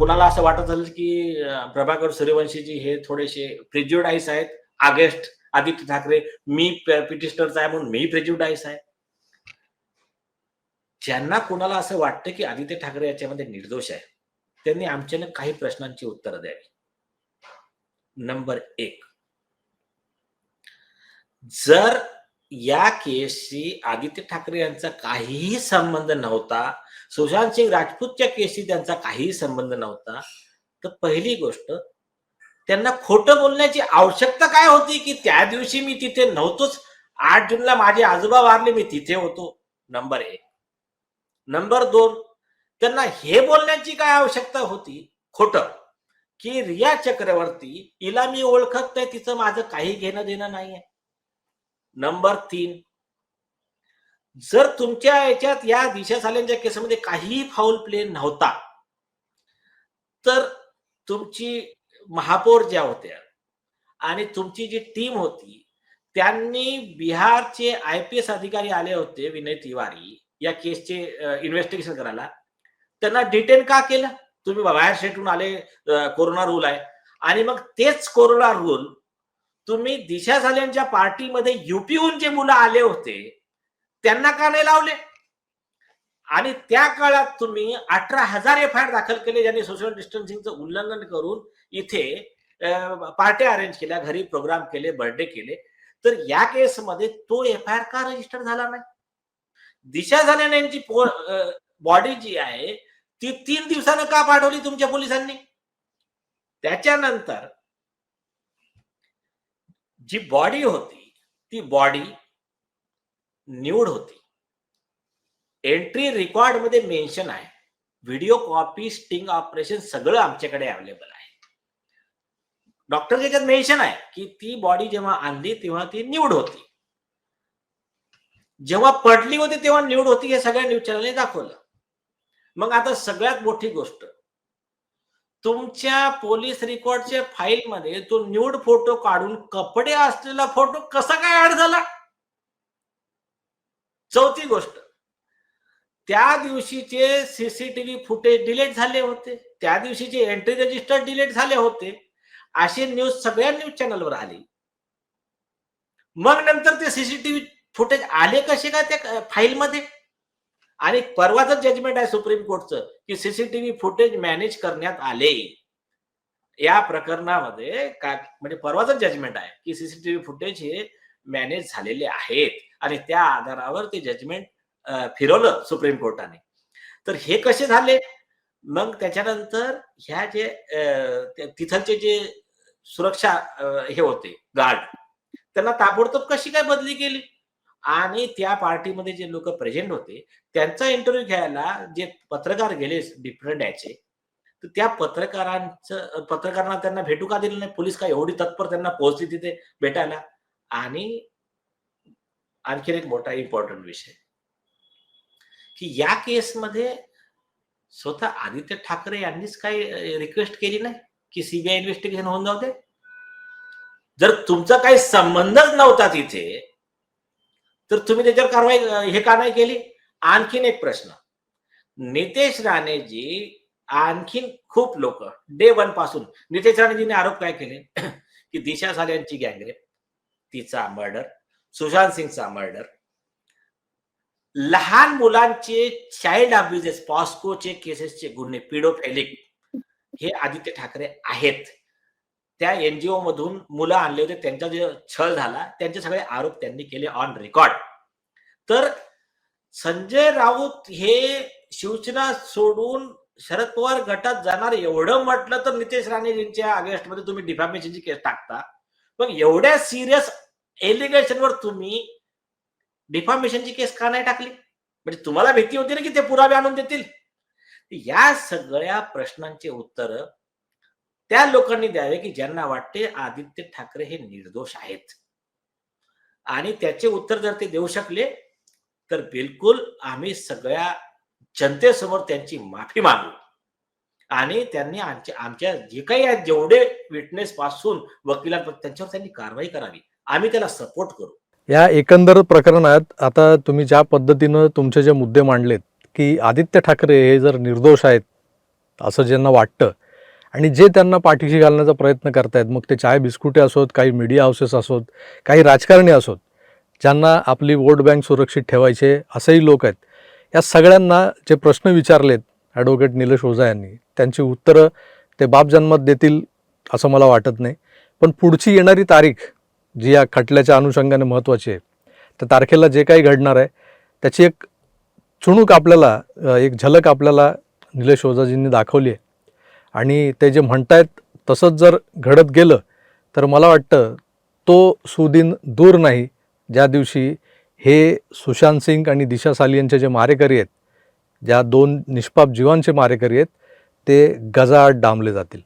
असं वाटत झालं की प्रभाकर सूर्यवंशीजी हे थोडेसे प्रेज्युडाईस आहेत. आगेस्ट आदित्य ठाकरे मी पिटिशनरचा आहे म्हणून मी प्रेज्युडाईस आहे. ज्यांना कुणाला असं वाटतं की आदित्य ठाकरे याच्यामध्ये निर्दोष आहे त्यांनी आमच्याने काही प्रश्नांची उत्तरं द्यावी. नंबर एक. जर या केसशी आदित्य ठाकरे यांचा काहीही संबंध नव्हता सुशांत सिंग राजपूतच्या केसशी त्यांचा काहीही संबंध नव्हता. तर पहिली गोष्ट त्यांना खोटं बोलण्याची आवश्यकता काय होती की त्या दिवशी मी तिथे नव्हतोच. आठ जूनला माझे आजोबा वारले मी तिथे होतो. नंबर एक. नंबर दोन त्यांना हे बोलण्याची काय आवश्यकता होती? खोटं. की रिया चक्रवर्ती हिला मी ओळखत नाही तिचं माझं काही घेणं देणं नाहीये. नंबर तीन जर तुमच्या याच्यात या दिशा सालेंच्या केसमध्ये काहीही फाऊल प्ले नव्हता तर तुमची महापौर ज्या होत्या आणि तुमची जी टीम होती त्यांनी बिहारचे आय पी एस अधिकारी आले होते विनय तिवारी या केसचे इन्व्हेस्टिगेशन करायला. त्यांना डिटेन का केलं? तुम्ही बाहेर स्टेटहून आले कोरोना रूल आहे. आणि मग तेच कोरोना रूल तुम्ही दिशा झाल्यांच्या पार्टीमध्ये युपीहून जे मुलं आले होते त्यांना का नाही लावले? आणि त्या काळात तुम्ही अठरा हजार एफ आय आर दाखल केले ज्यांनी सोशल डिस्टन्सिंगचं उल्लंघन करून इथे पार्ट्या अरेंज केल्या घरी प्रोग्राम केले बर्थडे केले. तर या केसमध्ये तो एफ आय आर का रजिस्टर झाला नाही? दिशा झाल्याने यांची बॉडी जी आहे ती तीन दिवसानं का पाठवली तुमच्या पोलिसांनी? त्याच्यानंतर जी बॉडी होती ती बॉडी निवड होती. एंट्री रेकॉर्डमध्ये मेन्शन आहे. व्हिडिओ कॉपी स्टिंग ऑपरेशन सगळं आमच्याकडे अवेलेबल आहे. डॉक्टर त्याच्यात मेन्शन आहे की ती बॉडी जेव्हा आणली तेव्हा ती निवड होती. जेव्हा पडली होती तेव्हा निवड होती हे सगळ्या न्यूज चॅनलने दाखवलं. मग आता सगळ्यात मोठी गोष्ट. तुमच्या पोलीस रेकॉर्डच्या फाईल मध्ये तो न्यूड फोटो काढून कपडे असलेला फोटो कसा काय ऍड झाला? चौथी गोष्ट. त्या दिवशीचे सीसीटीव्ही फुटेज डिलीट झाले होते. त्या दिवशीचे एंट्री रजिस्टर डिलीट झाले होते. अशी न्यूज सगळ्या न्यूज चॅनलवर आली. मग नंतर ते सीसीटीव्ही फुटेज आले कसे का त्या फाईलमध्ये आणि परवाच जजमेंट आहे सुप्रीम कोर्टचं की सीसीटीव्ही फुटेज मॅनेज करण्यात आले. या प्रकरणामध्ये का म्हणजे परवाच जजमेंट आहे की सीसीटीव्ही फुटेज हे मॅनेज झालेले आहेत. आणि त्या आधारावर ते जजमेंट फिरवलं सुप्रीम कोर्टाने. तर हे कसे झाले? मग त्याच्यानंतर ह्या जे तिथलचे जे सुरक्षा हे होते गार्ड त्यांना ताबडतोब कशी काय बदली केली? आणि त्या पार्टीमध्ये जे लोक प्रेझेंट होते त्यांचा इंटरव्ह्यू घ्यायला जे पत्रकार गेले डिफरंट याचे तर त्या पत्रकारांचं पत्रकारांना त्यांना भेटू का दिलं नाही? पोलीस का एवढी तत्पर त्यांना पोहोचली तिथे भेटायला? आणि आणखीन एक मोठा इम्पॉर्टंट विषय. की या केसमध्ये स्वतः आदित्य ठाकरे यांनीच काही रिक्वेस्ट केली नाही? की सीबीआय इन्व्हेस्टिगेशन होऊन जाऊ दे? जर तुमचा काही संबंधच नव्हता तिथे तर तुम्ही त्याच्यावर कारवाई हे का नाही केली? आणखीन एक प्रश्न. नितेश राणेजी आणखीन खूप लोक डे वनपासून नितेश राणेजीने आरोप काय केले? की दिशा साल्यांची गँगरेप तिचा मर्डर सुशांत सिंगचा मर्डर लहान मुलांचे चाइल्ड अब्युजेस पॉस्कोचे केसेसचे गुन्हे पिडोफेलिक हे आदित्य ठाकरे आहेत. त्या एनजीओ मधून मुलं आणले होते त्यांचा जे छळ झाला त्यांचे सगळे आरोप त्यांनी केले ऑन रेकॉर्ड तर संजय राऊत हे शिवसेना सोडून शरद पवार गटात जाणार एवढं म्हटलं तर नितेश राणेजींच्या अगेन्स्टमध्ये तुम्ही डिफॅमेशनची केस टाकता. पण एवढ्या सिरियस एलिगेशनवर तुम्ही डिफॉर्मेशनची केस का नाही टाकली? म्हणजे तुम्हाला भीती होती ना की ते पुरावे आणून देतील? या सगळ्या प्रश्नांचे उत्तर त्या लोकांनी द्यावे की ज्यांना वाटते आदित्य ठाकरे हे निर्दोष आहेत. आणि त्याचे उत्तर जर ते देऊ शकले तर बिलकुल आम्ही सगळ्या जनतेसमोर त्यांची माफी मागू. आणि त्यांनी आमच्या आमच्या जे काही आहेत जेवढे विटनेस पासून वकिलांपर्यंत त्यांच्यावर त्यांनी कारवाई करावी. आम्ही त्याला सपोर्ट करू. या एकंदर प्रकरणात आता तुम्ही ज्या पद्धतीनं तुमचे जे मुद्दे मांडलेत की आदित्य ठाकरे हे जर निर्दोष आहेत असं ज्यांना वाटतं आणि जे त्यांना पाठीशी घालण्याचा प्रयत्न करतायत मग ते चाय बिस्कुटे असोत काही मीडिया हाऊसेस असोत काही राजकारणी असोत ज्यांना आपली वोट बँक सुरक्षित ठेवायचे असेही लोक आहेत या सगळ्यांना जे प्रश्न विचारलेत ॲडव्होकेट निलेश ओझा यांनी त्यांची उत्तरं ते बाप जन्मात देतील असं मला वाटत नाही. पण पुढची येणारी तारीख जी या खटल्याच्या अनुषंगाने महत्त्वाची आहे. त्या तारखेला जे काही घडणार आहे त्याची एक चुणूक आपल्याला एक झलक आपल्याला निलेश ओझाजींनी दाखवली आहे. आणि ते जे म्हणतायत तसंच जर घडत गेलं तर मला वाटतं तो सुदिन दूर नाही. ज्या दिवशी हे सुशांत सिंग आणि दिशा सालियनचे जे मारेकरी आहेत ज्या दोन निष्पाप जीवांचे मारेकरी आहेत ते गजाआड डांबले जातील.